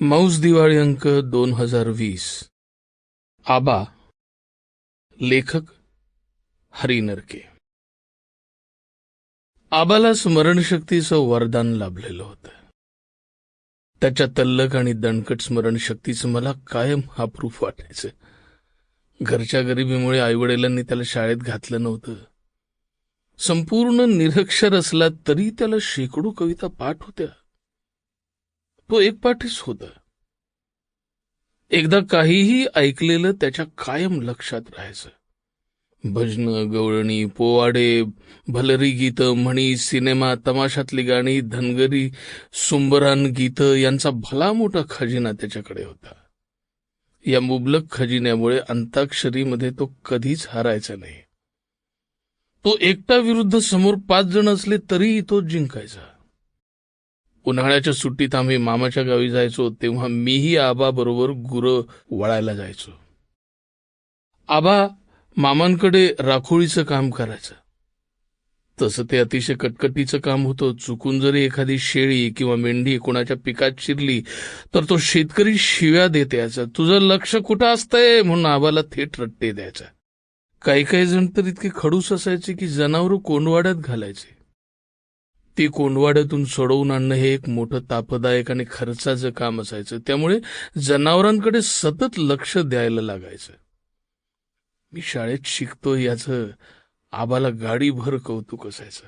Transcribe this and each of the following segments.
मौज दिवाळी अंक दोन हजार वीस. आबा लेखक हरी नरके. आबाला स्मरणशक्तीचं वरदान लाभलेलं होतं. त्याच्या तल्लक आणि दणकट स्मरणशक्तीचं मला कायम अप्रूफ वाटायचं. घरच्या गरिबीमुळे आईवडिलांनी त्याला शाळेत घातलं नव्हतं. संपूर्ण निरक्षर असला तरी त्याला शेकडो कविता पाठ होत्या. तो एक पाठीच होता. एकदा काहीही ऐकलेलं त्याच्या कायम लक्षात राहायचं. भजनं गवळणी पोवाडे भलरी गीतं म्हणी सिनेमा तमाशातली गाणी धनगरी सुंबरान गीतं यांचा भला मोठा खजिना त्याच्याकडे होता. या मुबलक खजिन्यामुळे अंताक्षरीमध्ये तो कधीच हारायचा नाही. तो एकटा विरुद्ध समोर पाच जण असले तरीही तो जिंकायचा. उन्हाळ्याच्या सुट्टीत आम्ही मामाच्या गावी जायचो तेव्हा मीही आबाबरोबर गुरं वळायला जायचो. आबा मामांकडे राखोळीचं काम करायचं. तसं ते अतिशय कटकटीचं काम होतं. चुकून जरी एखादी शेळी किंवा मेंढी कोणाच्या पिकात शिरली तर तो शेतकरी शिव्या देत यायचा. तुझं लक्ष कुठं असतंय? म्हणून आबाला थेट रट्टे द्यायचा. काही काही जण तर इतके खडूस असायचे की जनावरं कोंडवाड्यात घालायचे. ती कोंडवाड्यातून सोडवून आणणं हे एक मोठं तापदायक आणि खर्चाचं काम असायचं. त्यामुळे जनावरांकडे सतत लक्ष द्यायला लागायचं. मी शाळेत शिकतो याचं आबाला गाडीभर कौतुक असायचं.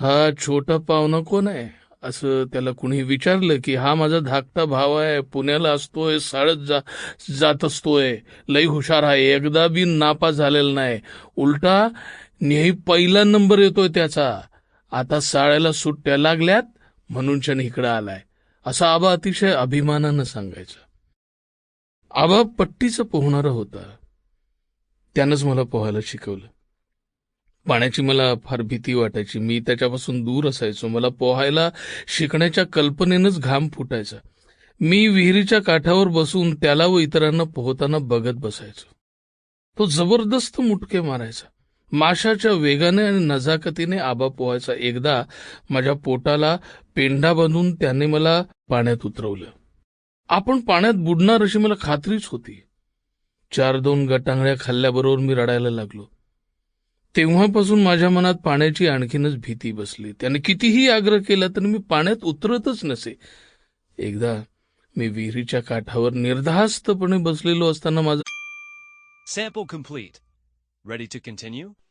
हा छोटा पाहुणा कोण आहे? असं त्याला कुणी विचारलं की हा माझा धाकटा भाव आहे पुण्याला असतोय शाळेत जा जात असतोय लई हुशार आहे एकदा बी नापा झालेला नाही. उलटा नेही पहिला नंबर येतोय त्याचा. आता साळ्याला सुट्ट्या लागल्यात म्हणून क्षण इकडं आलाय. असं आबा अतिशय अभिमानानं सांगायचं. आबा पट्टीचं पोहणारा होता. त्यानंच मला पोहायला शिकवलं. पाण्याची मला फार भीती वाटायची. मी त्याच्यापासून दूर असायचो. मला पोहायला शिकण्याच्या कल्पनेनंच घाम फुटायचा. मी विहिरीच्या काठावर बसून त्याला व इतरांना पोहताना बघत बसायचो. तो जबरदस्त मुटके मारायचा. माशाच्या वेगाने आणि नजाकतीने आबा पोहायचा एकदा माझ्या पोटाला पेंढा बांधून त्याने मला पाण्यात उतरवलं. आपण पाण्यात बुडणार अशी मला खात्रीच होती. चार दोन गटांगळ्या खाल्ल्याबरोबर मी रडायला लागलो. तेव्हापासून माझ्या मनात पाण्याची आणखीनच भीती बसली. त्याने कितीही आग्रह केला तर मी पाण्यात उतरतच नसे. एकदा मी विहिरीच्या काठावर निर्धास्तपणे बसलेलो असताना माझा Sample complete. Ready to continue?